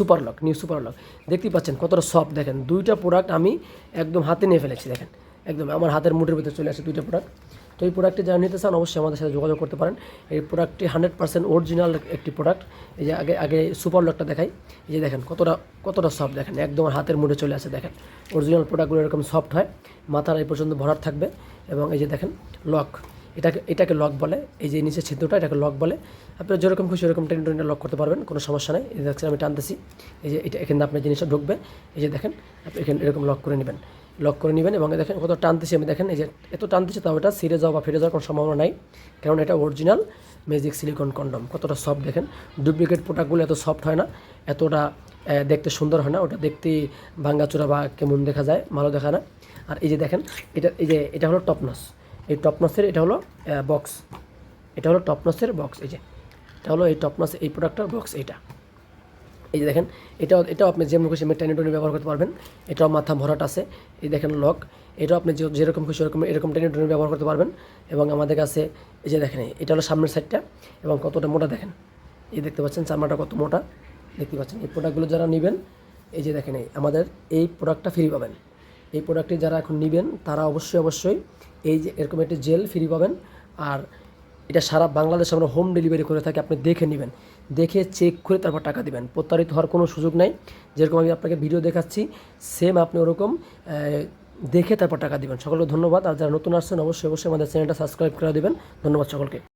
Super lock new super lock দেখতেই পাচ্ছেন কতটা সফট দেখেন। দুইটা প্রোডাক্ট আমি একদম হাতে নিয়ে ফেলেছি, দেখেন। একদম আমার হাতের মুঠের ভিতরে চলে আসে দুইটা প্রোডাক্ট তো এই প্রোডাক্টটি যারা নিতে চান অবশ্যই আমাদের সাথে যোগাযোগ করতে পারেন। এই প্রোডাক্টটি হান্ড্রেড পার্সেন্ট অরিজিনাল একটি প্রোডাক্ট এই যে আগে আগে সুপার লকটা দেখাই। এই যে দেখেন কতটা কতটা সফট দেখেন। একদম হাতের মুঠে চলে আসে, দেখেন। অরিজিনাল প্রোডাক্টগুলো এরকম সফট হয়। মাথার এই পর্যন্ত ভরাট থাকবে। এবং এই যে দেখেন লক এটাকে এটাকে লক বলে, এই যে নিচের ছিদ্রটা, এটাকে লক বলে। আপনি যেরকম খুশি ওরকম টেনে টেনে লক করতে পারবেন, কোনো সমস্যা নেই। এই দেখছেন, আমি টানতেছি। এই যে এটা, এখানে আপনার জিনিসটা ঢুকবে। এই যে দেখেন, আপনি এখানে, এরকম লক করে নেবেন। লক করে নেবেন এবং দেখেন, কত টানতেছি আমি, দেখেন, এই যে এত টানতেছি, তাও এটা সিরে যাওয়া বা ফিরে যাওয়ার কোনো সম্ভাবনা নাই। কারণ এটা অরিজিনাল ম্যাজিক সিলিকন কন্ডম কতটা সফট দেখেন। ডুপ্লিকেট প্রোডাক্টগুলো এত সফট হয় না। এতটা দেখতে সুন্দর হয় না। ওটা দেখতে ভাঙ্গাচোরা বা কেমন দেখা যায়, ভালো দেখা না। আর এই যে দেখেন, এটা, এই যে, এটা হলো টপনস এই টপনসের এটা হলো বক্স এটা হলো টপনসের বক্স এই যে। এটা হলো এই টপনস এই প্রোডাক্টের বক্স এইটা। এই যে দেখেন, এটাও এটাও আপনি যেমন খুশি টেনে টেনে ব্যবহার করতে পারবেন। এটাও মাথা ভরাট আছে। এই দেখেন লক এটাও আপনি যে- যেরকম খুশি ওরকম, এরকম টেনে ব্যবহার করতে পারবেন। এবং আমাদের কাছে, এই যে দেখেন এটা হলো সামনের সাইডটা এবং কতটা মোটা দেখেন। এই দেখতে পাচ্ছেন, চামড়াটা কত মোটা। দেখতে পাচ্ছেন, এই প্রোডাক্টগুলো যারা নেবেন, এই যে দেখেন, এই, আমাদের এই প্রোডাক্টটা ফ্রি পাবেন। এই প্রোডাক্টটি যারা এখন নেবেন, তারা অবশ্যই অবশ্যই এই যে এরকম একটি জেল ফ্রি পাবেন। আর এটা সারা বাংলাদেশে আমরা হোম ডেলিভারি করে থাকি, আপনি দেখে নেবেন। দেখে চেক করে তারপর টাকা দেবেন। প্রতারিত হওয়ার কোনো সুযোগ নাই। যেরকম আমি আপনাকে ভিডিও দেখাচ্ছি সেম আপনি ওরকম দেখে তারপর টাকা দেবেন। সকলকে ধন্যবাদ। আর যারা নতুন আসছেন, অবশ্যই অবশ্যই আমাদের চ্যানেলটা সাবস্ক্রাইব করে দেবেন। ধন্যবাদ সকলকে।